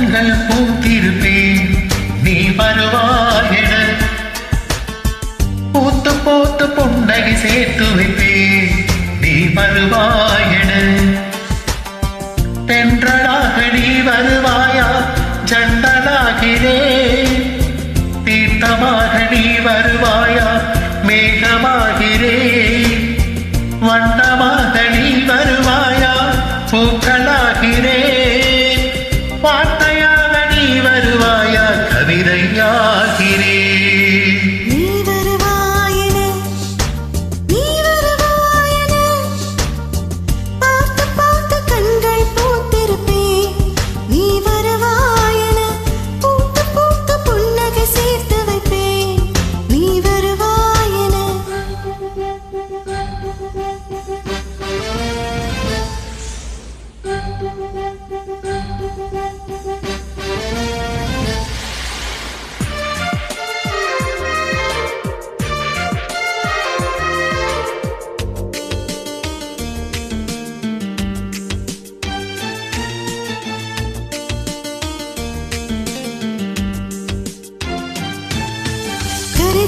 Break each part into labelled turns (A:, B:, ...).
A: கண்கள் பூத்திருப்பேன். நீ வருவாயென. பூத்து பூத்து புன்னகை சேர்த்து வைப்பேன். நீ வருவாய்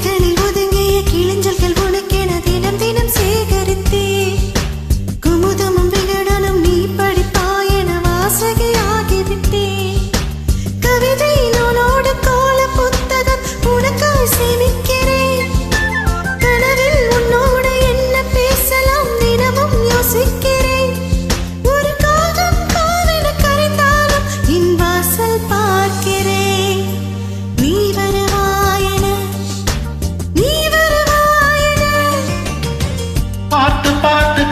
B: கரைகளில் ஒதுங்கிய கிளிஞ்சல்கள் உனக்கென தினம் தினம்
A: சேகரித்தேன்.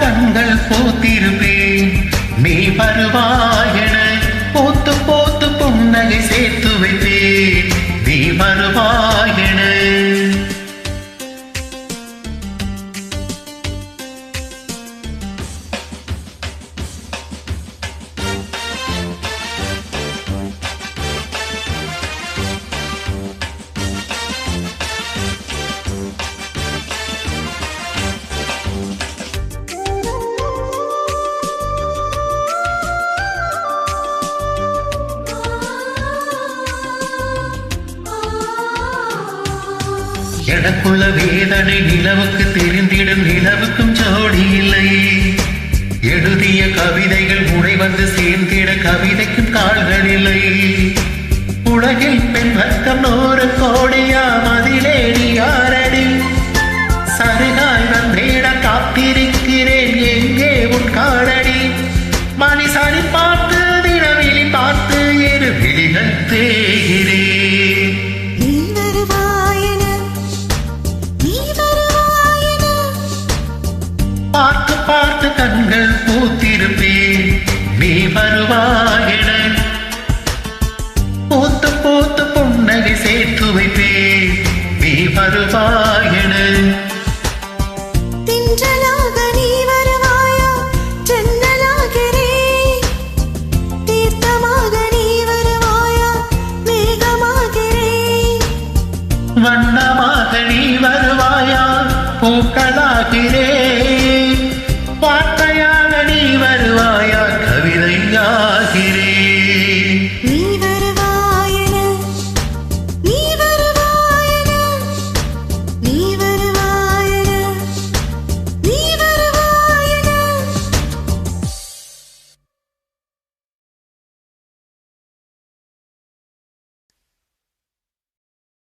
A: கண்கள் போத்திருப்பேன் நீ வருவாயென போத்து போத்து புன்னகை சேர்த்து வைத்தேன் நீ வருவாய் எனக்குள்ள வேதனை நிலவுக்கு தெரிந்திடும் நிலவுக்கும் ஜோடி இல்லை எழுதிய கவிதைகள் முனை வந்து சேர்ந்திட கவிதைக்கும் கால்கள் இல்லை உலகில் பெண் வர்க்கம் நூறு கோடியா மதிலே
B: யாரை வருவாயென
A: பூத்து பூத்து புன்னகை சேர்த்து வைப்பேன். நீ வருவாயென.
B: தின்றலாக நீ வருவாயா? ஜன்னலாகிறேன் தீர்த்தமாக